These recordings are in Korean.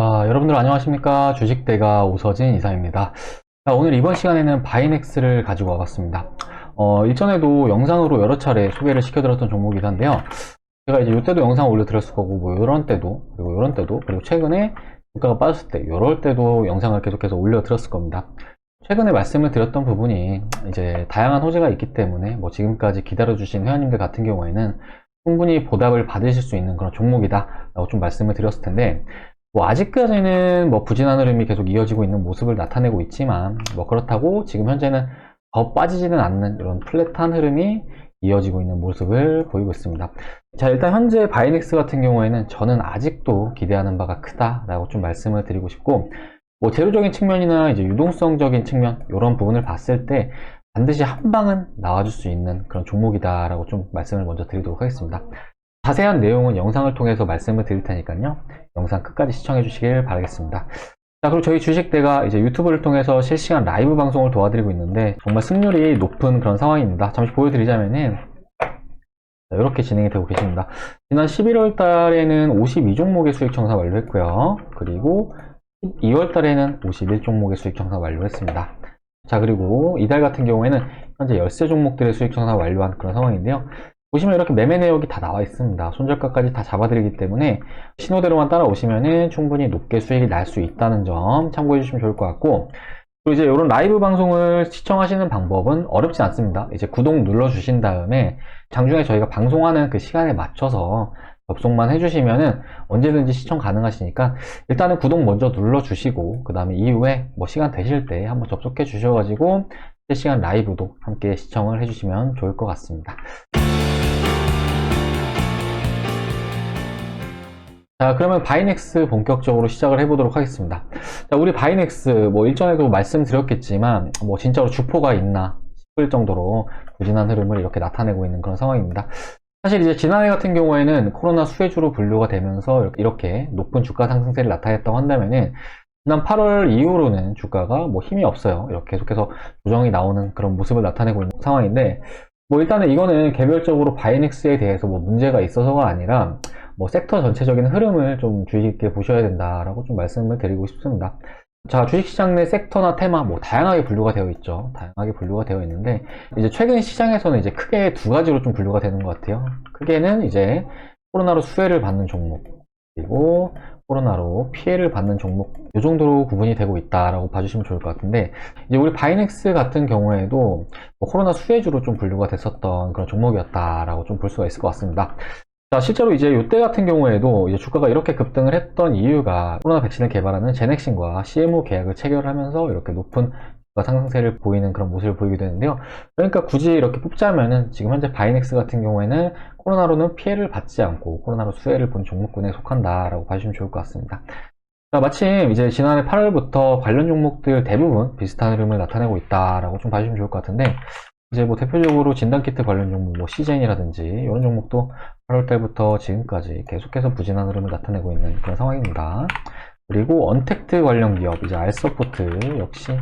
아, 여러분들 안녕하십니까. 주식대가 오서진 이사입니다. 자, 오늘 이번 시간에는 바이넥스를 가지고 와봤습니다. 어, 일전에도 영상으로 여러 차례 소개를 시켜드렸던 종목이긴 한데요. 제가 이제 이때도 영상 올려드렸을 거고, 뭐, 이런 때도, 그리고 이런 때도, 그리고 최근에 주가가 빠졌을 때, 이럴 때도 영상을 계속해서 올려드렸을 겁니다. 최근에 말씀을 드렸던 부분이 이제 다양한 호재가 있기 때문에 뭐 지금까지 기다려주신 회원님들 같은 경우에는 충분히 보답을 받으실 수 있는 그런 종목이다 라고 좀 말씀을 드렸을 텐데 뭐 아직까지는 뭐 부진한 흐름이 계속 이어지고 있는 모습을 나타내고 있지만 뭐 그렇다고 지금 현재는 더 빠지지는 않는 이런 플랫한 흐름이 이어지고 있는 모습을 보이고 있습니다. 자 일단 현재 바이넥스 같은 경우에는 저는 아직도 기대하는 바가 크다라고 좀 말씀을 드리고 싶고 뭐 재료적인 측면이나 이제 유동성적인 측면 이런 부분을 봤을 때 반드시 한 방은 나와줄 수 있는 그런 종목이다라고 좀 말씀을 먼저 드리도록 하겠습니다. 자세한 내용은 영상을 통해서 말씀을 드릴 테니까요. 영상 끝까지 시청해 주시길 바라겠습니다. 자, 그리고 저희 주식대가 이제 유튜브를 통해서 실시간 라이브 방송을 도와드리고 있는데 정말 승률이 높은 그런 상황입니다. 잠시 보여드리자면은 자, 이렇게 진행이 되고 계십니다. 지난 11월 달에는 52종목의 수익 청사 완료했고요. 그리고 2월 달에는 51종목의 수익 청사 완료했습니다. 자, 그리고 이달 같은 경우에는 현재 13 종목들의 수익 청사 완료한 그런 상황인데요. 보시면 이렇게 매매 내역이 다 나와 있습니다. 손절가까지 다 잡아드리기 때문에 신호대로만 따라오시면 충분히 높게 수익이 날 수 있다는 점 참고해 주시면 좋을 것 같고 그리고 이제 이런 라이브 방송을 시청하시는 방법은 어렵지 않습니다. 이제 구독 눌러주신 다음에 장중에 저희가 방송하는 그 시간에 맞춰서 접속만 해주시면은 언제든지 시청 가능하시니까 일단은 구독 먼저 눌러주시고 그 다음에 이후에 뭐 시간 되실 때 한번 접속해 주셔가지고 실시간 라이브도 함께 시청을 해주시면 좋을 것 같습니다. 자, 그러면 바이넥스 본격적으로 시작을 해보도록 하겠습니다. 자, 우리 바이넥스, 뭐, 일전에도 말씀드렸겠지만, 뭐, 진짜로 주포가 있나 싶을 정도로 부진한 흐름을 이렇게 나타내고 있는 그런 상황입니다. 사실 이제 지난해 같은 경우에는 코로나 수혜주로 분류가 되면서 이렇게 높은 주가 상승세를 나타냈다고 한다면은, 지난 8월 이후로는 주가가 뭐 힘이 없어요. 이렇게 계속해서 조정이 나오는 그런 모습을 나타내고 있는 상황인데, 뭐 일단은 이거는 개별적으로 바이넥스에 대해서 뭐 문제가 있어서가 아니라 뭐 섹터 전체적인 흐름을 좀 주의 깊게 보셔야 된다라고 좀 말씀을 드리고 싶습니다. 자, 주식시장 내 섹터나 테마 뭐 다양하게 분류가 되어 있죠. 다양하게 분류가 되어 있는데 이제 최근 시장에서는 이제 크게 두 가지로 좀 분류가 되는 것 같아요. 크게는 이제 코로나로 수혜를 받는 종목 그리고 코로나로 피해를 받는 종목 이 정도로 구분이 되고 있다라고 봐주시면 좋을 것 같은데 이제 우리 바이넥스 같은 경우에도 뭐 코로나 수혜주로 좀 분류가 됐었던 그런 종목이었다라고 좀 볼 수가 있을 것 같습니다. 자, 실제로 이제 이때 같은 경우에도 이제 주가가 이렇게 급등을 했던 이유가 코로나 백신을 개발하는 제넥신과 CMO 계약을 체결하면서 이렇게 높은 상승세를 보이는 그런 모습을 보이게 되는데요. 그러니까 굳이 이렇게 뽑자면은 지금 현재 바이넥스 같은 경우에는 코로나로는 피해를 받지 않고 코로나로 수혜를 본 종목군에 속한다라고 봐주시면 좋을 것 같습니다. 자, 마침 이제 지난해 8월부터 관련 종목들 대부분 비슷한 흐름을 나타내고 있다라고 좀 봐주시면 좋을 것 같은데 이제 뭐 대표적으로 진단키트 관련 종목, 뭐 시젠이라든지 이런 종목도 8월 달부터 지금까지 계속해서 부진한 흐름을 나타내고 있는 그런 상황입니다. 그리고 언택트 관련 기업, 이제 알서포트 역시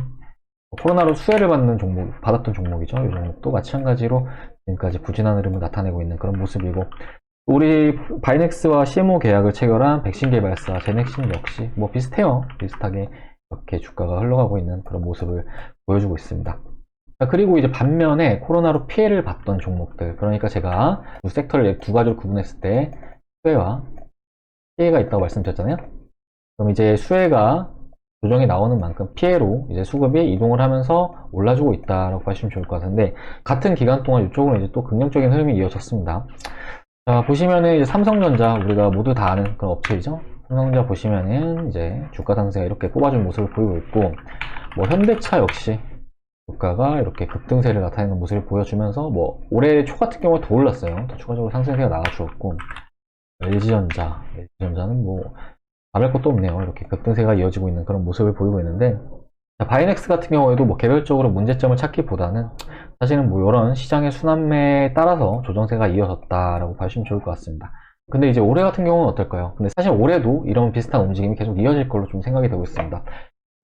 코로나로 수혜를 받는 종목, 받았던 종목이죠. 이 종목도 마찬가지로 지금까지 부진한 흐름을 나타내고 있는 그런 모습이고 우리 바이넥스와 CMO 계약을 체결한 백신 개발사 제넥신 역시 뭐 비슷해요. 비슷하게 이렇게 주가가 흘러가고 있는 그런 모습을 보여주고 있습니다. 자, 그리고 이제 반면에 코로나로 피해를 봤던 종목들 그러니까 제가 두 섹터를 두 가지로 구분했을 때 수혜와 피해가 있다고 말씀드렸잖아요. 그럼 이제 수혜가 조정이 나오는 만큼 피해로 이제 수급이 이동을 하면서 올라주고 있다라고 보시면 좋을 것 같은데 같은 기간 동안 이쪽으로 이제 또 긍정적인 흐름이 이어졌습니다. 자 보시면은 이제 삼성전자 우리가 모두 다 아는 그런 업체이죠. 삼성전자 보시면은 이제 주가 상승가 이렇게 뽑아준 모습을 보이고 있고 뭐 현대차 역시 주가가 이렇게 급등세를 나타내는 모습을 보여주면서 뭐 올해 초 같은 경우는 더 올랐어요. 더 추가적으로 상승세가 나와주었고 LG전자, LG전자는 뭐 말할 것도 없네요. 이렇게 급등세가 이어지고 있는 그런 모습을 보이고 있는데 자, 바이넥스 같은 경우에도 뭐 개별적으로 문제점을 찾기보다는 사실은 뭐 이런 시장의 순환매에 따라서 조정세가 이어졌다라고 봐주시면 좋을 것 같습니다. 근데 이제 올해 같은 경우는 어떨까요? 근데 사실 올해도 이런 비슷한 움직임이 계속 이어질 걸로 좀 생각이 되고 있습니다.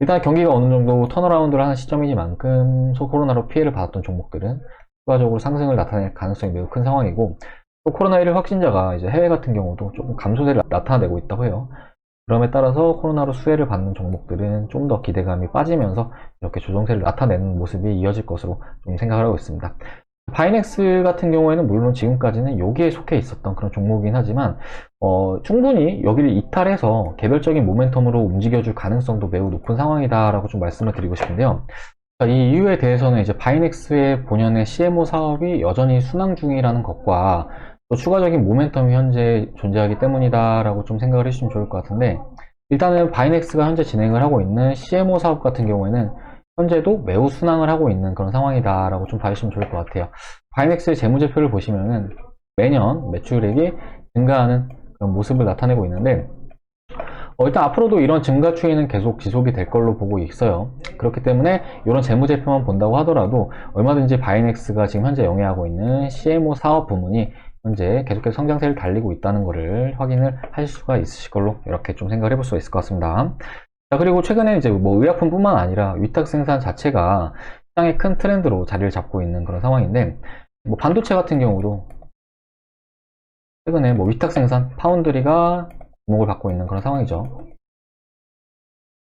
일단 경기가 어느 정도 턴어라운드를 하는 시점이니만큼 소 코로나로 피해를 받았던 종목들은 추가적으로 상승을 나타낼 가능성이 매우 큰 상황이고 또 코로나19 확진자가 이제 해외 같은 경우도 조금 감소세를 나타내고 있다고 해요. 그럼에 따라서 코로나로 수혜를 받는 종목들은 좀 더 기대감이 빠지면서 이렇게 조정세를 나타내는 모습이 이어질 것으로 좀 생각을 하고 있습니다. 바이넥스 같은 경우에는 물론 지금까지는 여기에 속해 있었던 그런 종목이긴 하지만 어, 충분히 여기를 이탈해서 개별적인 모멘텀으로 움직여줄 가능성도 매우 높은 상황이다라고 좀 말씀을 드리고 싶은데요. 자, 이 이유에 대해서는 이제 바이넥스의 본연의 CMO 사업이 여전히 순항 중이라는 것과 또 추가적인 모멘텀이 현재 존재하기 때문이다라고 좀 생각을 해주시면 좋을 것 같은데 일단은 바이넥스가 현재 진행을 하고 있는 CMO 사업 같은 경우에는 현재도 매우 순항을 하고 있는 그런 상황이다라고 좀 봐주시면 좋을 것 같아요. 바이넥스의 재무제표를 보시면은 매년 매출액이 증가하는 그런 모습을 나타내고 있는데 어, 일단 앞으로도 이런 증가 추이는 계속 지속이 될 걸로 보고 있어요. 그렇기 때문에 이런 재무제표만 본다고 하더라도 얼마든지 바이넥스가 지금 현재 영위하고 있는 CMO 사업 부문이 현재 계속해서 성장세를 달리고 있다는 것을 확인을 하실 수가 있으실 걸로 이렇게 좀 생각을 해볼 수가 있을 것 같습니다. 자, 그리고 최근에 이제 뭐 의약품뿐만 아니라 위탁 생산 자체가 시장의 큰 트렌드로 자리를 잡고 있는 그런 상황인데, 뭐 반도체 같은 경우도 최근에 뭐 위탁 생산 파운드리가 주목을 받고 있는 그런 상황이죠.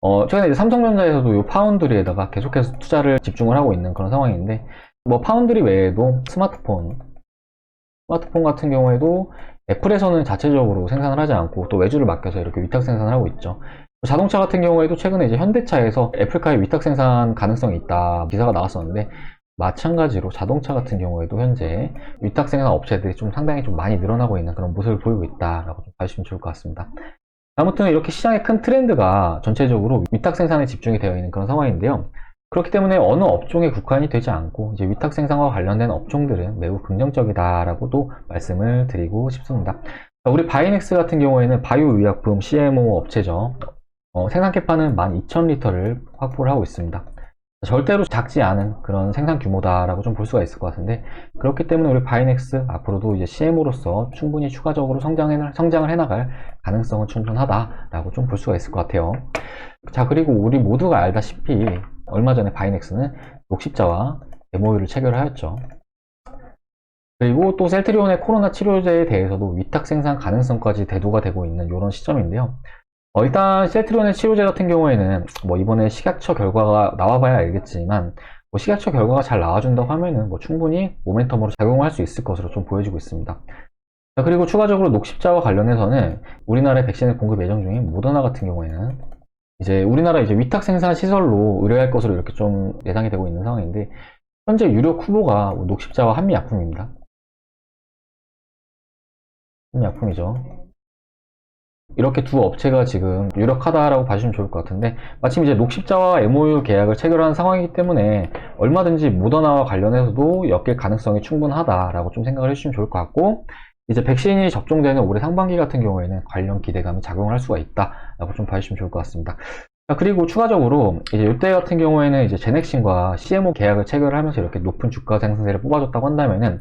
어, 최근에 삼성전자에서도 이 파운드리에다가 계속해서 투자를 집중을 하고 있는 그런 상황인데, 뭐 파운드리 외에도 스마트폰, 스마트폰 같은 경우에도 애플에서는 자체적으로 생산을 하지 않고 또 외주를 맡겨서 이렇게 위탁 생산을 하고 있죠. 자동차 같은 경우에도 최근에 이제 현대차에서 애플카의 위탁 생산 가능성이 있다 기사가 나왔었는데 마찬가지로 자동차 같은 경우에도 현재 위탁 생산 업체들이 좀 상당히 좀 많이 늘어나고 있는 그런 모습을 보이고 있다라고 좀 봐주시면 좋을 것 같습니다. 아무튼 이렇게 시장의 큰 트렌드가 전체적으로 위탁 생산에 집중이 되어 있는 그런 상황인데요. 그렇기 때문에 어느 업종에 국한이 되지 않고 이제 위탁 생산과 관련된 업종들은 매우 긍정적이다라고도 말씀을 드리고 싶습니다. 우리 바이넥스 같은 경우에는 바이오 의약품 CMO 업체죠. 어, 생산 캐파는 12,000리터를 확보를 하고 있습니다. 절대로 작지 않은 그런 생산 규모다라고 좀 볼 수가 있을 것 같은데 그렇기 때문에 우리 바이넥스 앞으로도 이제 CM으로서 충분히 추가적으로 성장해, 성장을 해나갈 가능성은 충분하다라고 좀 볼 수가 있을 것 같아요. 자 그리고 우리 모두가 알다시피 얼마 전에 바이넥스는 녹십자와 MOU를 체결하였죠. 그리고 또 셀트리온의 코로나 치료제에 대해서도 위탁 생산 가능성까지 대두가 되고 있는 이런 시점인데요. 어, 일단 셀트리온의 치료제 같은 경우에는 뭐 이번에 식약처 결과가 나와봐야 알겠지만 뭐 식약처 결과가 잘 나와준다고 하면은 뭐 충분히 모멘텀으로 작용할 수 있을 것으로 좀 보여지고 있습니다. 자, 그리고 추가적으로 녹십자와 관련해서는 우리나라에 백신을 공급 예정 중인 모더나 같은 경우에는 이제 우리나라 이제 위탁 생산 시설로 의뢰할 것으로 이렇게 좀 예상이 되고 있는 상황인데 현재 유력 후보가 녹십자와 한미약품입니다. 한미약품이죠. 이렇게 두 업체가 지금 유력하다라고 봐주시면 좋을 것 같은데 마침 이제 녹십자와 MOU 계약을 체결한 상황이기 때문에 얼마든지 모더나와 관련해서도 엮일 가능성이 충분하다라고 좀 생각을 해주시면 좋을 것 같고 이제 백신이 접종되는 올해 상반기 같은 경우에는 관련 기대감이 작용을 할 수가 있다라고 좀 봐주시면 좋을 것 같습니다. 자, 그리고 추가적으로 이제 이때 같은 경우에는 이제 제넥신과 CMO 계약을 체결을 하면서 이렇게 높은 주가 상승세를 뽑아줬다고 한다면은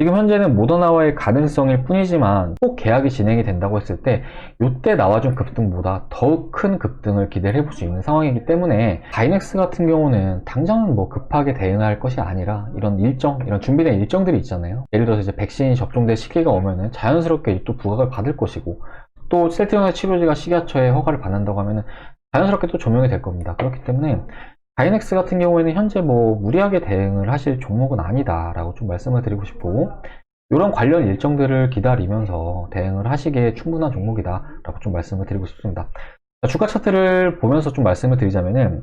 지금 현재는 모더나와의 가능성일 뿐이지만 꼭 계약이 진행이 된다고 했을 때 이때 나와준 급등보다 더욱 큰 급등을 기대를 해볼 수 있는 상황이기 때문에 바이넥스 같은 경우는 당장은 뭐 급하게 대응할 것이 아니라 이런 일정, 이런 준비된 일정들이 있잖아요. 예를 들어서 이제 백신이 접종될 시기가 오면은 자연스럽게 또 부각을 받을 것이고 또 셀트리온의 치료제가 식약처의 허가를 받는다고 하면은 자연스럽게 또 조명이 될 겁니다. 그렇기 때문에 바이넥스 같은 경우에는 현재 뭐 무리하게 대응을 하실 종목은 아니다라고 좀 말씀을 드리고 싶고 이런 관련 일정들을 기다리면서 대응을 하시기에 충분한 종목이다라고 좀 말씀을 드리고 싶습니다. 주가 차트를 보면서 좀 말씀을 드리자면은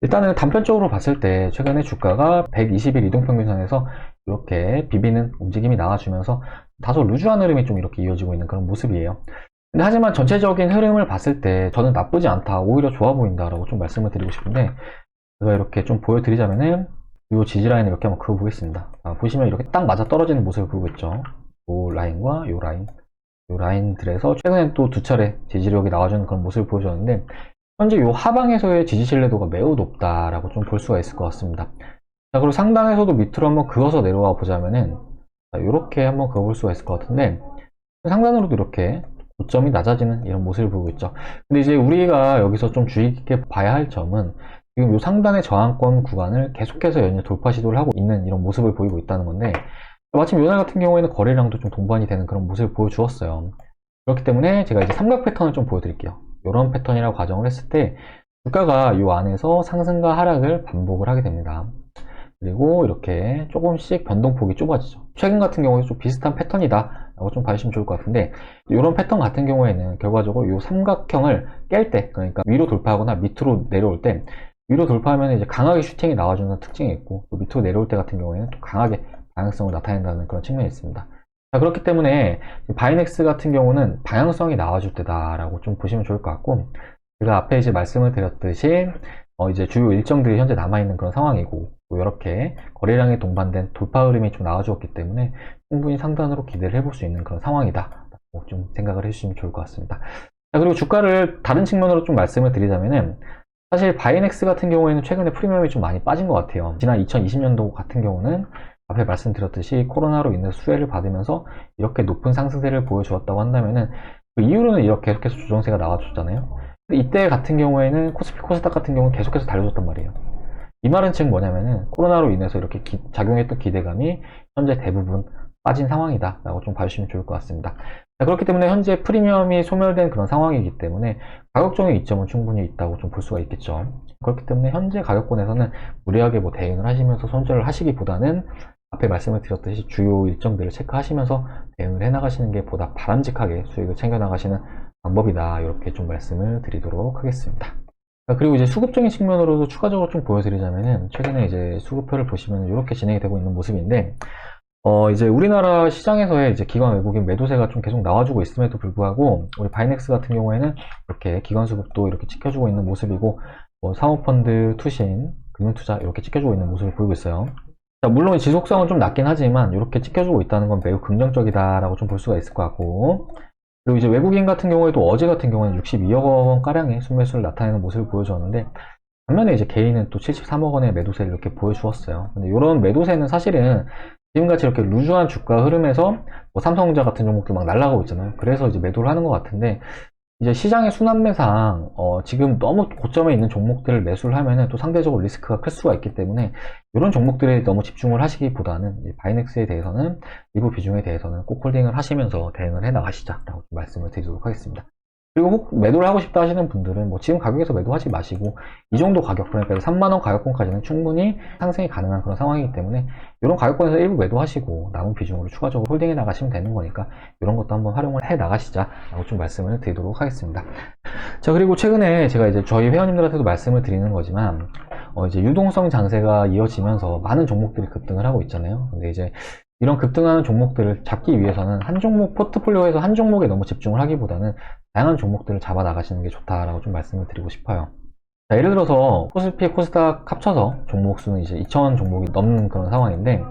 일단은 단편적으로 봤을 때 최근에 주가가 120일 이동평균선에서 이렇게 비비는 움직임이 나와주면서 다소 루즈한 흐름이 좀 이렇게 이어지고 있는 그런 모습이에요. 근데 하지만 전체적인 흐름을 봤을 때 저는 나쁘지 않다, 오히려 좋아 보인다라고 좀 말씀을 드리고 싶은데 제가 이렇게 좀 보여드리자면은 이 지지 라인을 이렇게 한번 그어보겠습니다. 아, 보시면 이렇게 딱 맞아 떨어지는 모습을 보이고 있죠. 이 라인과 이 라인, 이 라인들에서 최근에 또 두 차례 지지력이 나와주는 그런 모습을 보여줬는데 현재 이 하방에서의 지지 신뢰도가 매우 높다라고 좀 볼 수가 있을 것 같습니다. 자, 그리고 상단에서도 밑으로 한번 그어서 내려와 보자면은 이렇게 한번 그어볼 수가 있을 것 같은데 상단으로도 이렇게 고점이 낮아지는 이런 모습을 보고 있죠. 근데 이제 우리가 여기서 좀 주의 깊게 봐야 할 점은 지금 이 상단의 저항권 구간을 계속해서 연일 돌파 시도를 하고 있는 이런 모습을 보이고 있다는 건데 마침 요날 같은 경우에는 거래량도 좀 동반이 되는 그런 모습을 보여주었어요. 그렇기 때문에 제가 이제 삼각 패턴을 좀 보여드릴게요. 이런 패턴이라고 가정을 했을 때 주가가 이 안에서 상승과 하락을 반복을 하게 됩니다. 그리고 이렇게 조금씩 변동폭이 좁아지죠. 최근 같은 경우에 좀 비슷한 패턴이다 라고 좀 봐주시면 좋을 것 같은데 이런 패턴 같은 경우에는 결과적으로 이 삼각형을 깰 때 그러니까 위로 돌파하거나 밑으로 내려올 때 위로 돌파하면 이제 강하게 슈팅이 나와주는 특징이 있고 또 밑으로 내려올 때 같은 경우에는 또 강하게 방향성을 나타낸다는 그런 측면이 있습니다. 자, 그렇기 때문에 바이넥스 같은 경우는 방향성이 나와줄 때다라고 좀 보시면 좋을 것 같고 제가 앞에 이제 말씀을 드렸듯이 어, 이제 주요 일정들이 현재 남아있는 그런 상황이고 또 이렇게 거래량에 동반된 돌파 흐름이 좀 나와주었기 때문에 충분히 상단으로 기대를 해볼 수 있는 그런 상황이다 좀 생각을 해주시면 좋을 것 같습니다 자, 그리고 주가를 다른 측면으로 좀 말씀을 드리자면은 사실 바이넥스 같은 경우에는 최근에 프리미엄이 좀 많이 빠진 것 같아요 지난 2020년도 같은 경우는 앞에 말씀드렸듯이 코로나로 인해서 수혜를 받으면서 이렇게 높은 상승세를 보여주었다고 한다면은 그 이후로는 이렇게 계속해서 조정세가 나와줬잖아요 이때 같은 경우에는 코스피 코스닥 같은 경우는 계속해서 달려줬단 말이에요. 이 말은 즉 뭐냐면은 코로나로 인해서 이렇게 기- 작용했던 기대감이 현재 대부분 빠진 상황이다 라고 좀 봐주시면 좋을 것 같습니다. 자, 그렇기 때문에 현재 프리미엄이 소멸된 그런 상황이기 때문에 가격적인 이점은 충분히 있다고 좀 볼 수가 있겠죠. 그렇기 때문에 현재 가격권에서는 무리하게 뭐 대응을 하시면서 손절을 하시기보다는 앞에 말씀을 드렸듯이 주요 일정들을 체크하시면서 대응을 해나가시는 게 보다 바람직하게 수익을 챙겨나가시는 방법이다. 이렇게 좀 말씀을 드리도록 하겠습니다. 자, 그리고 이제 수급적인 측면으로도 추가적으로 좀 보여드리자면은 최근에 이제 수급표를 보시면 이렇게 진행이 되고 있는 모습인데 어 이제 우리나라 시장에서의 이제 기관 외국인 매도세가 좀 계속 나와주고 있음에도 불구하고 우리 바이넥스 같은 경우에는 이렇게 기관 수급도 이렇게 지켜주고 있는 모습이고 뭐 사모펀드, 투신, 금융투자 이렇게 지켜주고 있는 모습을 보이고 있어요. 자, 물론 지속성은 좀 낮긴 하지만 이렇게 지켜주고 있다는 건 매우 긍정적이다라고 좀 볼 수가 있을 것 같고 그리고 이제 외국인 같은 경우에도 어제 같은 경우에는 62억 원 가량의 순매수를 나타내는 모습을 보여줬는데 반면에 이제 개인은 또 73억 원의 매도세를 이렇게 보여주었어요. 근데 이런 매도세는 사실은 지금같이 이렇게 루즈한 주가 흐름에서 뭐 삼성전자 같은 종목들 막 날아가고 있잖아요. 그래서 이제 매도를 하는 것 같은데 이제 시장의 순환매상 어, 지금 너무 고점에 있는 종목들을 매수를 하면은 또 상대적으로 리스크가 클 수가 있기 때문에 이런 종목들에 너무 집중을 하시기보다는 이 바이넥스에 대해서는 일부 비중에 대해서는 꼭 홀딩을 하시면서 대응을 해 나가시자라고 좀 말씀을 드리도록 하겠습니다. 그리고 혹 매도를 하고 싶다 하시는 분들은 뭐 지금 가격에서 매도하지 마시고 이 정도 가격 그러니까 3만원 가격권까지는 충분히 상승이 가능한 그런 상황이기 때문에 이런 가격권에서 일부 매도하시고 남은 비중으로 추가적으로 홀딩해 나가시면 되는 거니까 이런 것도 한번 활용을 해 나가시자 라고 좀 말씀을 드리도록 하겠습니다. 자 그리고 최근에 제가 이제 저희 회원님들한테도 말씀을 드리는 거지만 어, 이제 유동성 장세가 이어지면서 많은 종목들이 급등을 하고 있잖아요. 근데 이제 이런 급등하는 종목들을 잡기 위해서는 한 종목 포트폴리오에서 한 종목에 너무 집중을 하기보다는 다양한 종목들을 잡아 나가시는 게 좋다라고 좀 말씀을 드리고 싶어요. 자, 예를 들어서 코스피, 코스닥 합쳐서 종목 수는 이제 2,000 종목이 넘는 그런 상황인데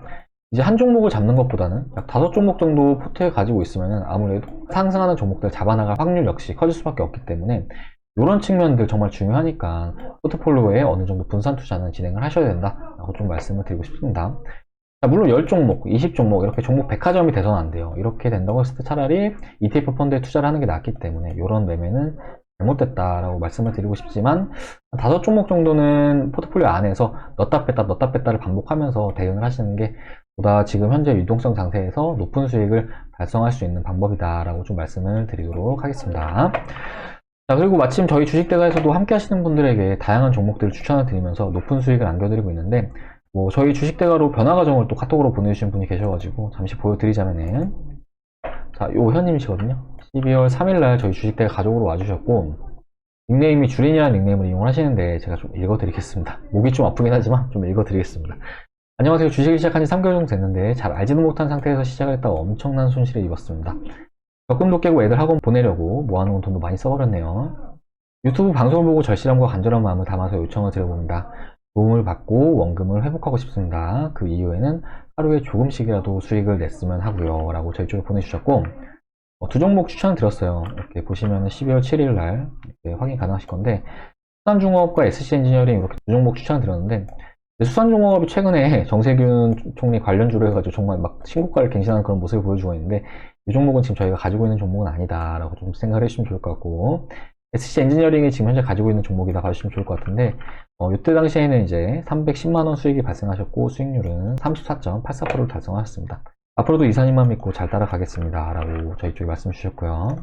이제 한 종목을 잡는 것보다는 약 다섯 종목 정도 포트에 가지고 있으면 아무래도 상승하는 종목들 잡아나갈 확률 역시 커질 수밖에 없기 때문에 이런 측면들 정말 중요하니까 포트폴리오에 어느 정도 분산 투자는 진행을 하셔야 된다라고 좀 말씀을 드리고 싶습니다. 자, 물론 10종목, 20종목 이렇게 종목 백화점이 돼서는 안 돼요. 이렇게 된다고 했을 때 차라리 ETF 펀드에 투자를 하는 게 낫기 때문에 이런 매매는 잘못됐다라고 말씀을 드리고 싶지만 다섯 종목 정도는 포트폴리오 안에서 넣다 뺐다 넣다 뺐다를 반복하면서 대응을 하시는 게 보다 지금 현재 유동성 상태에서 높은 수익을 달성할 수 있는 방법이다라고 좀 말씀을 드리도록 하겠습니다. 자, 그리고 마침 저희 주식대가에서도 함께 하시는 분들에게 다양한 종목들을 추천을 드리면서 높은 수익을 안겨드리고 있는데 뭐 저희 주식대가로 변화 과정을 또 카톡으로 보내주신 분이 계셔가지고 잠시 보여드리자면은 자, 요 현님이시거든요. 12월 3일날 저희 주식대가 가족으로 와주셨고 닉네임이 주린이라는 닉네임을 이용을 하시는데 제가 좀 읽어드리겠습니다. 목이 좀 아프긴 하지만 좀 읽어드리겠습니다. 안녕하세요. 주식을 시작한 지 3개월 정도 됐는데 잘 알지도 못한 상태에서 시작을 했다가 엄청난 손실을 입었습니다. 적금도 깨고 애들 학원 보내려고 모아놓은 돈도 많이 써버렸네요. 유튜브 방송을 보고 절실함과 간절한 마음을 담아서 요청을 드려봅니다. 도움을 받고 원금을 회복하고 싶습니다. 그 이후에는 하루에 조금씩이라도 수익을 냈으면 하고요. 라고 저희 쪽에 보내주셨고 어, 두 종목 추천을 드렸어요. 이렇게 보시면 12월 7일 날 확인 가능하실 건데 수산중업과 SC 엔지니어링 이렇게 두 종목 추천을 드렸는데 수산중업이 최근에 정세균 총리 관련주로 해가지고 정말 막 신고가를 갱신하는 그런 모습을 보여주고 있는데 이 종목은 지금 저희가 가지고 있는 종목은 아니다라고 좀 생각을 해주시면 좋을 것 같고 SC 엔지니어링이 지금 현재 가지고 있는 종목이다 봐주시면 좋을 것 같은데 어, 이때 당시에는 이제 310만원 수익이 발생하셨고 수익률은 34.84%를 달성하셨습니다. 앞으로도 이사님만 믿고 잘 따라가겠습니다. 라고 저희 쪽에 말씀 주셨고요.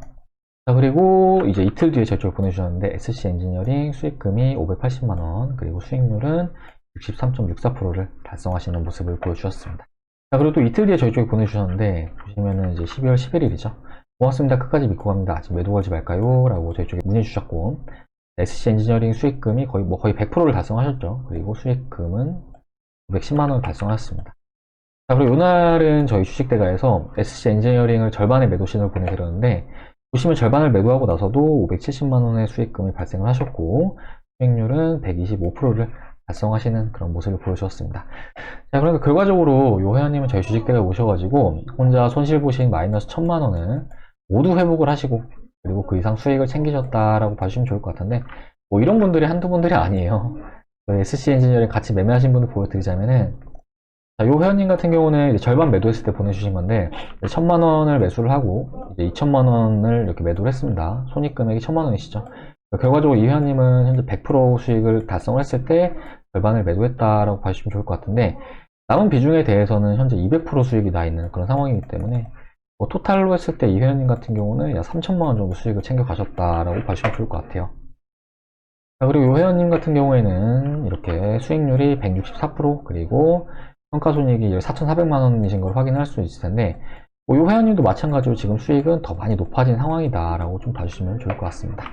자, 그리고 이제 이틀 뒤에 저쪽에 보내주셨는데, SC 엔지니어링 수익금이 580만원, 그리고 수익률은 63.64%를 달성하시는 모습을 보여주셨습니다. 자, 그리고 또 이틀 뒤에 저희 쪽에 보내주셨는데, 보시면은 이제 12월 11일이죠. 고맙습니다. 끝까지 믿고 갑니다. 아직 매도 걸지 말까요? 라고 저희 쪽에 문의 주셨고, SC 엔지니어링 수익금이 거의, 뭐 거의 100%를 달성하셨죠. 그리고 수익금은 910만 원을 달성하셨습니다. 자, 그리고 이날은 저희 주식대가에서 SC 엔지니어링을 절반의 매도 신호를 보내드렸는데, 보시면 절반을 매도하고 나서도 570만 원의 수익금이 발생을 하셨고, 수익률은 125%를 달성하시는 그런 모습을 보여주었습니다. 자, 그러니까 결과적으로 요 회원님은 저희 주식대에 오셔가지고 혼자 손실 보신 마이너스 천만 원을 모두 회복을 하시고 그리고 그 이상 수익을 챙기셨다라고 봐주시면 좋을 것 같은데 뭐 이런 분들이 한두 분들이 아니에요. SC 엔지니어링 같이 매매하신 분들 보여드리자면은 자, 요 회원님 같은 경우는 절반 매도했을 때 보내주신 건데 천만 원을 매수를 하고 이제 2천만 원을 이렇게 매도를 했습니다. 손익 금액이 천만 원이시죠. 결과적으로 이 회원님은 현재 100% 수익을 달성을 했을 때 절반을 매도했다라고 봐주시면 좋을 것 같은데 남은 비중에 대해서는 현재 200% 수익이 나 있는 그런 상황이기 때문에 뭐 토탈로 했을 때 이 회원님 같은 경우는 약 3천만 원 정도 수익을 챙겨 가셨다라고 봐주시면 좋을 것 같아요. 자, 그리고 이 회원님 같은 경우에는 이렇게 수익률이 164% 그리고 평가손익이 4,400만 원이신 걸 확인할 수 있을 텐데 뭐이 회원님도 마찬가지로 지금 수익은 더 많이 높아진 상황이다라고 좀 봐주시면 좋을 것 같습니다.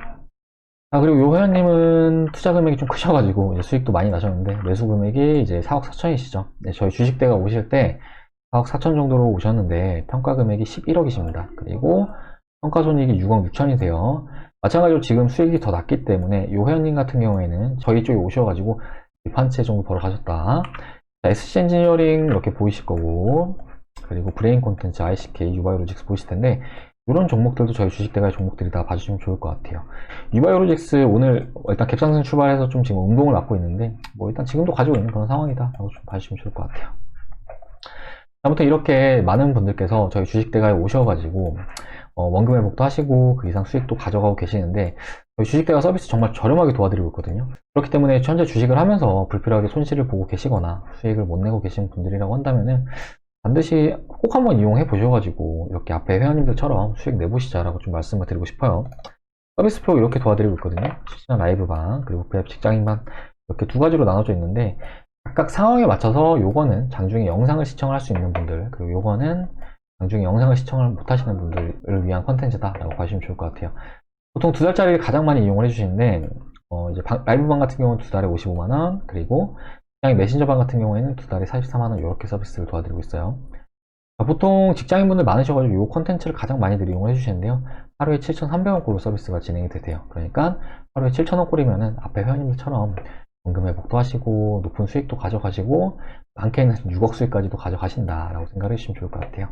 아, 그리고 요 회원님은 투자 금액이 좀 크셔가지고 수익도 많이 나셨는데 매수 금액이 이제 4억 4천이시죠. 네, 저희 주식대가 오실 때 4억 4천 정도로 오셨는데 평가 금액이 11억이십니다. 그리고 평가 손익이 6억 6천이세요. 마찬가지로 지금 수익이 더 낮기 때문에 요 회원님 같은 경우에는 저희 쪽에 오셔가지고 한채 정도 벌어 가셨다. 자, SC 엔지니어링 이렇게 보이실 거고 그리고 브레인 콘텐츠, ICK, 유바이로직스 보이실 텐데 이런 종목들도 저희 주식대가의 종목들이 다 봐주시면 좋을 것 같아요. 유바이로직스 오늘 일단 갭상승 출발해서 좀 지금 운동을 맞고 있는데 뭐 일단 지금도 가지고 있는 그런 상황이다 라고 좀 봐주시면 좋을 것 같아요. 아무튼 이렇게 많은 분들께서 저희 주식대가에 오셔가지고 어, 원금 회복도 하시고 그 이상 수익도 가져가고 계시는데 저희 주식대가 서비스 정말 저렴하게 도와드리고 있거든요. 그렇기 때문에 현재 주식을 하면서 불필요하게 손실을 보고 계시거나 수익을 못 내고 계신 분들이라고 한다면은 반드시 꼭 한번 이용해 보셔가지고 이렇게 앞에 회원님들처럼 수익 내보시자라고 좀 말씀을 드리고 싶어요. 서비스표 이렇게 도와드리고 있거든요. 실시간 라이브방 그리고 그앱 직장인방 이렇게 두 가지로 나눠져 있는데 각각 상황에 맞춰서 요거는 장중에 영상을 시청을 할수 있는 분들 그리고 요거는 장중에 영상을 시청을 못 하시는 분들을 위한 컨텐츠다 라고 봐주시면 좋을 것 같아요. 보통 두 달짜리를 가장 많이 이용을 해주시는데 어, 이제 방- 라이브방 같은 경우는 두 달에 55만원 그리고 직장인 메신저방 같은 경우에는 두 달에 44만원 이렇게 서비스를 도와드리고 있어요. 자, 보통 직장인분들 많으셔가지고 이 컨텐츠를 가장 많이들 이용을 해주시는데요. 하루에 7,300원꼴로 서비스가 진행이 되세요. 그러니까 하루에 7,000원꼴이면은 앞에 회원님들처럼 원금 회복도 하시고 높은 수익도 가져가시고 많게는 6억 수익까지도 가져가신다라고 생각을 해주시면 좋을 것 같아요.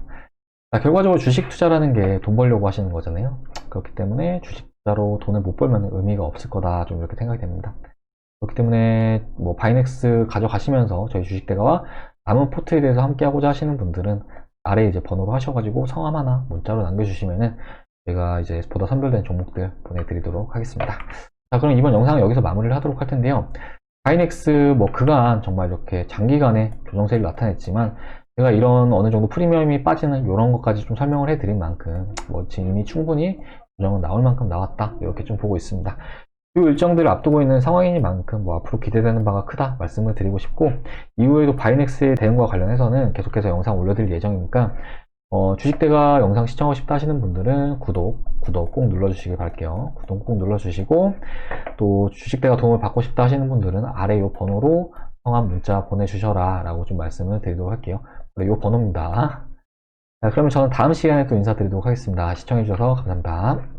자, 결과적으로 주식 투자라는 게 돈 벌려고 하시는 거잖아요. 그렇기 때문에 주식 투자로 돈을 못 벌면 의미가 없을 거다 좀 이렇게 생각이 됩니다. 그렇기 때문에 뭐 바이넥스 가져가시면서 저희 주식대가와 남은 포트에 대해서 함께 하고자 하시는 분들은 아래 이제 번호로 하셔가지고 성함 하나 문자로 남겨주시면은 제가 이제 보다 선별된 종목들 보내드리도록 하겠습니다. 자, 그럼 이번 영상은 여기서 마무리를 하도록 할 텐데요. 바이넥스 뭐 그간 정말 이렇게 장기간의 조정세를 나타냈지만 제가 이런 어느 정도 프리미엄이 빠지는 이런 것까지 좀 설명을 해드린 만큼 뭐 지금 이미 충분히 조정은 나올 만큼 나왔다 이렇게 좀 보고 있습니다. 이 일정들을 앞두고 있는 상황이니만큼 뭐 앞으로 기대되는 바가 크다 말씀을 드리고 싶고 이후에도 바이넥스의 대응과 관련해서는 계속해서 영상 올려드릴 예정이니까 어, 주식대가 영상 시청하고 싶다 하시는 분들은 구독, 구독 꼭 눌러주시길 바랄게요. 구독 꼭 눌러주시고 또 주식대가 도움을 받고 싶다 하시는 분들은 아래 이 번호로 성함 문자 보내주셔라 라고 좀 말씀을 드리도록 할게요. 이 번호입니다. 자, 그러면 저는 다음 시간에 또 인사드리도록 하겠습니다. 시청해주셔서 감사합니다.